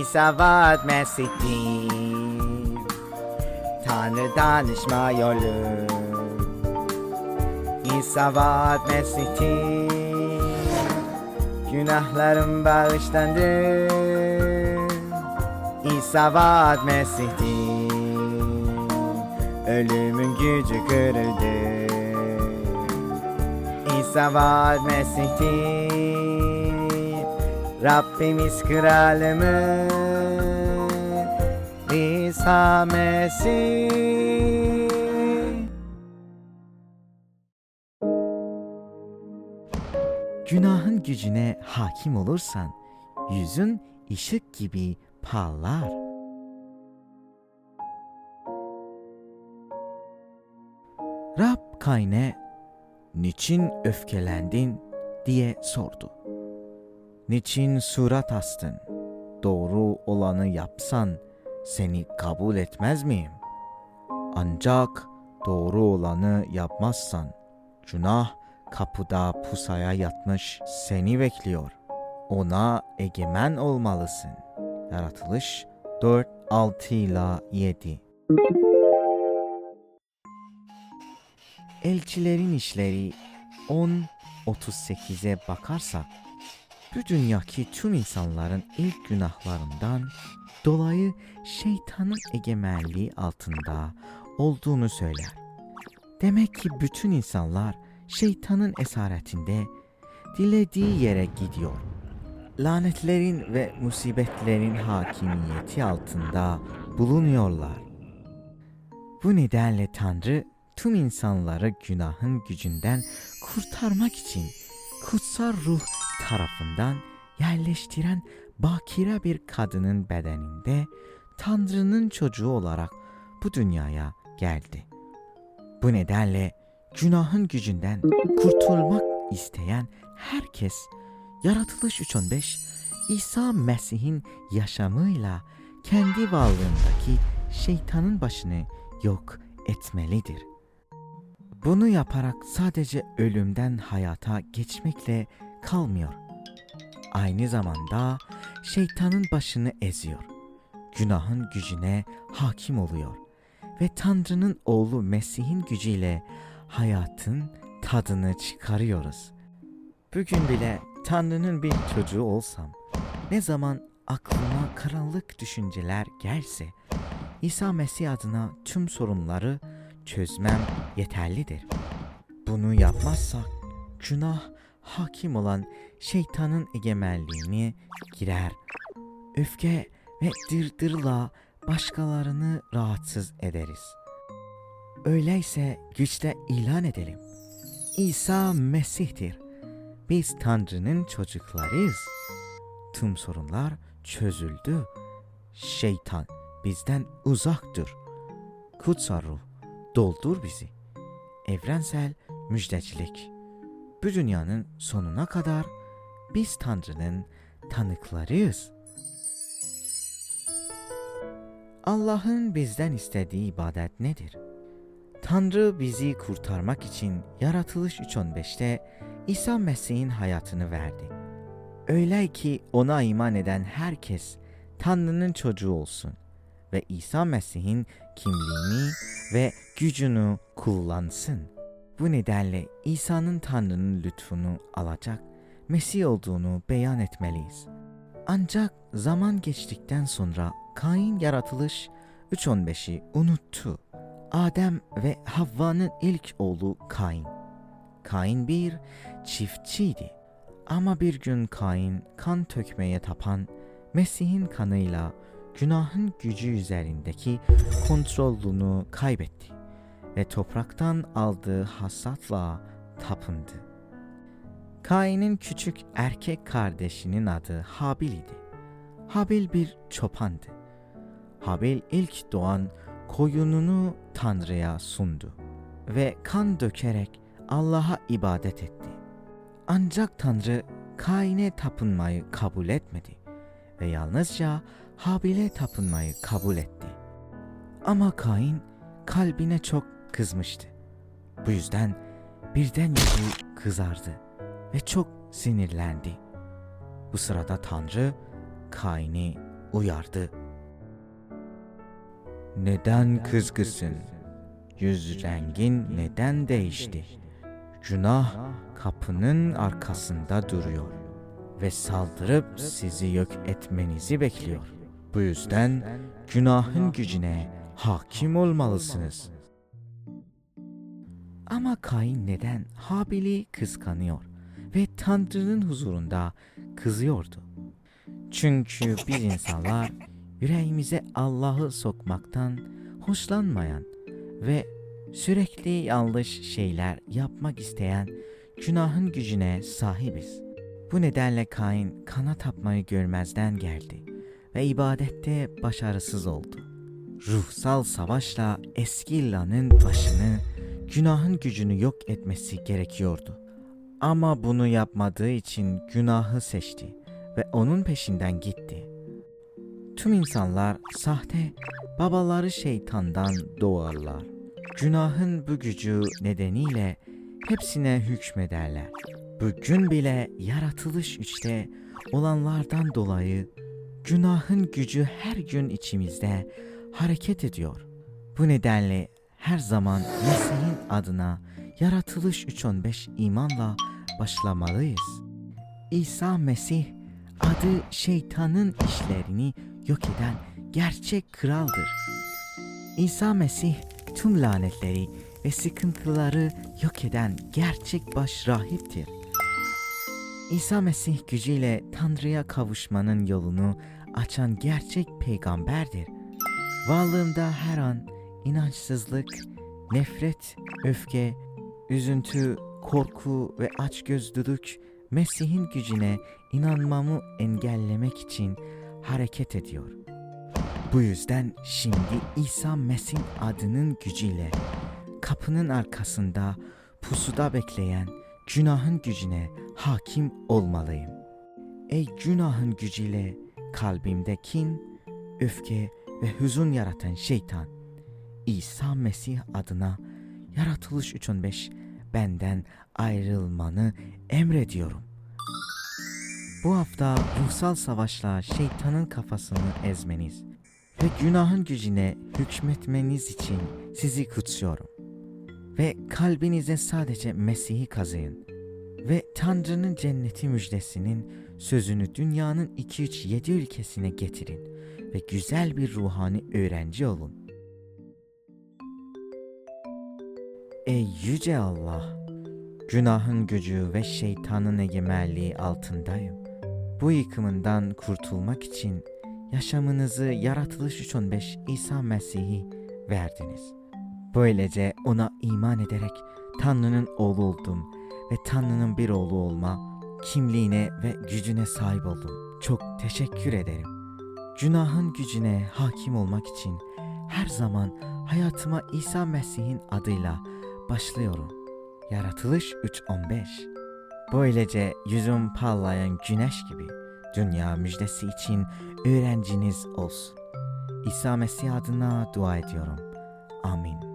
İsa vaat Mesih'tir Tanrı danışma yolu İsa vaat Mesih'tir Günahlarım bağışlandı. İsa vaat Mesih'tir Ölümün gücü kırıldı. İsa vaat Mesih'tir Rabbimiz kralımız İsa Mesih Günahın gücüne hakim olursan yüzün ışık gibi parlar. Rab Kayne niçin öfkelendin diye sordu. Niçin surat astın? Doğru olanı yapsan seni kabul etmez miyim? Ancak doğru olanı yapmazsan günah kapıda pusaya yatmış seni bekliyor. Ona egemen olmalısın. Yaratılış 4, 6 ile 7 Elçilerin işleri 10, 38'e bakarsak bu dünyaki tüm insanların ilk günahlarından dolayı şeytanın egemenliği altında olduğunu söyler. Demek ki bütün insanlar şeytanın esaretinde dilediği yere gidiyor. Lanetlerin ve musibetlerin hakimiyeti altında bulunuyorlar. Bu nedenle Tanrı tüm insanları günahın gücünden kurtarmak için kutsal ruh tarafından yerleştiren bakire bir kadının bedeninde Tanrı'nın çocuğu olarak bu dünyaya geldi. Bu nedenle günahın gücünden kurtulmak isteyen herkes Yaratılış 3.15 İsa Mesih'in yaşamıyla kendi varlığındaki şeytanın başını yok etmelidir. Bunu yaparak sadece ölümden hayata geçmekle kalmıyor. Aynı zamanda şeytanın başını eziyor. Günahın gücüne hakim oluyor ve Tanrı'nın oğlu Mesih'in gücüyle hayatın tadını çıkarıyoruz. Bugün bile Tanrı'nın bir çocuğu olsam, ne zaman aklıma karanlık düşünceler gelse, İsa Mesih adına tüm sorunları çözmem yeterlidir. Bunu yapmazsak günah hakim olan şeytanın egemenliğine girer. Öfke ve dırdırla başkalarını rahatsız ederiz. Öyleyse güçle ilan edelim. İsa Mesih'tir. Biz Tanrı'nın çocuklarıyız. Tüm sorunlar çözüldü. Şeytan bizden uzaktır. Kutsal ruh doldur bizi. Evrensel müjdecilik. Bu dünyanın sonuna kadar biz Tanrı'nın tanıklarıyız. Allah'ın bizden istediği ibadet nedir? Tanrı bizi kurtarmak için Yaratılış 3.15'te İsa Mesih'in hayatını verdi. Öyle ki ona iman eden herkes Tanrı'nın çocuğu olsun ve İsa Mesih'in kimliğini ve gücünü kullansın. Bu nedenle İsa'nın Tanrı'nın lütfunu alacak Mesih olduğunu beyan etmeliyiz. Ancak zaman geçtikten sonra Kain yaratılış 3.15'i unuttu. Adem ve Havva'nın ilk oğlu Kain. Kain bir çiftçiydi. Ama bir gün Kain kan tökmeye tapan Mesih'in kanıyla günahın gücü üzerindeki kontrolünü kaybetti ve topraktan aldığı hasatla tapındı. Kain'in küçük erkek kardeşinin adı Habil idi. Habil bir çopandı. Habil ilk doğan koyununu Tanrı'ya sundu ve kan dökerek Allah'a ibadet etti. Ancak Tanrı Kain'e tapınmayı kabul etmedi ve yalnızca Habil'e tapınmayı kabul etti. Ama Kain kalbine çok kızmıştı. Bu yüzden birden yüzü kızardı ve çok sinirlendi. Bu sırada Tanrı Kain'i uyardı. Neden kızgısın? Yüz rengin neden değişti? Günah kapının arkasında duruyor ve saldırıp sizi yok etmenizi bekliyor. Bu yüzden günahın gücüne hakim olmalısınız. Ama Kain neden Habil'i kıskanıyor ve Tanrı'nın huzurunda kızıyordu? Çünkü biz insanlar yüreğimize Allah'ı sokmaktan hoşlanmayan ve sürekli yanlış şeyler yapmak isteyen günahın gücüne sahibiz. Bu nedenle Kain kana tapmayı görmezden geldi ve ibadette başarısız oldu. Ruhsal savaşla eski La'nın başını günahın gücünü yok etmesi gerekiyordu. Ama bunu yapmadığı için günahı seçti ve onun peşinden gitti. Tüm insanlar sahte babaları şeytandan doğarlar. Günahın bu gücü nedeniyle hepsine hükmederler. Bugün bile yaratılış üçte olanlardan dolayı günahın gücü her gün içimizde hareket ediyor. Bu nedenle her zaman Mesih'in adına yaratılış 315 imanla başlamalıyız. İsa Mesih adı şeytanın işlerini yok eden gerçek kraldır. İsa Mesih tüm lanetleri ve sıkıntıları yok eden gerçek baş rahiptir. İsa Mesih gücüyle Tanrı'ya kavuşmanın yolunu açan gerçek peygamberdir. Varlığımda her an inançsızlık, nefret, öfke, üzüntü, korku ve açgözlülük Mesih'in gücüne inanmamı engellemek için hareket ediyor. Bu yüzden şimdi İsa Mesih adının gücüyle kapının arkasında pusuda bekleyen günahın gücüne hakim olmalıyım. Ey günahın gücüyle kalbimde kin, öfke ve hüzün yaratan şeytan, İsa Mesih adına yaratılış 315 benden ayrılmanı emrediyorum. Bu hafta ruhsal savaşla şeytanın kafasını ezmeniz ve günahın gücüne hükmetmeniz için sizi kutsuyorum. Ve kalbinize sadece Mesih'i kazıyın. Ve Tanrı'nın cenneti müjdesinin sözünü dünyanın 2-3-7 ülkesine getirin ve güzel bir ruhani öğrenci olun. Ey yüce Allah! Günahın gücü ve şeytanın egemenliği altındayım. Bu yıkımından kurtulmak için yaşamınızı yaratılış 315 İsa Mesih'i verdiniz. Böylece ona iman ederek Tanrı'nın oğlu oldum ve Tanrı'nın bir oğlu olma kimliğine ve gücüne sahip oldum. Çok teşekkür ederim. Günahın gücüne hakim olmak için her zaman hayatıma İsa Mesih'in adıyla başlıyorum. Yaratılış 3.15 Böylece yüzüm parlayan güneş gibi dünya müjdesi için öğrenciniz olsun. İsa Mesih adına dua ediyorum. Amin.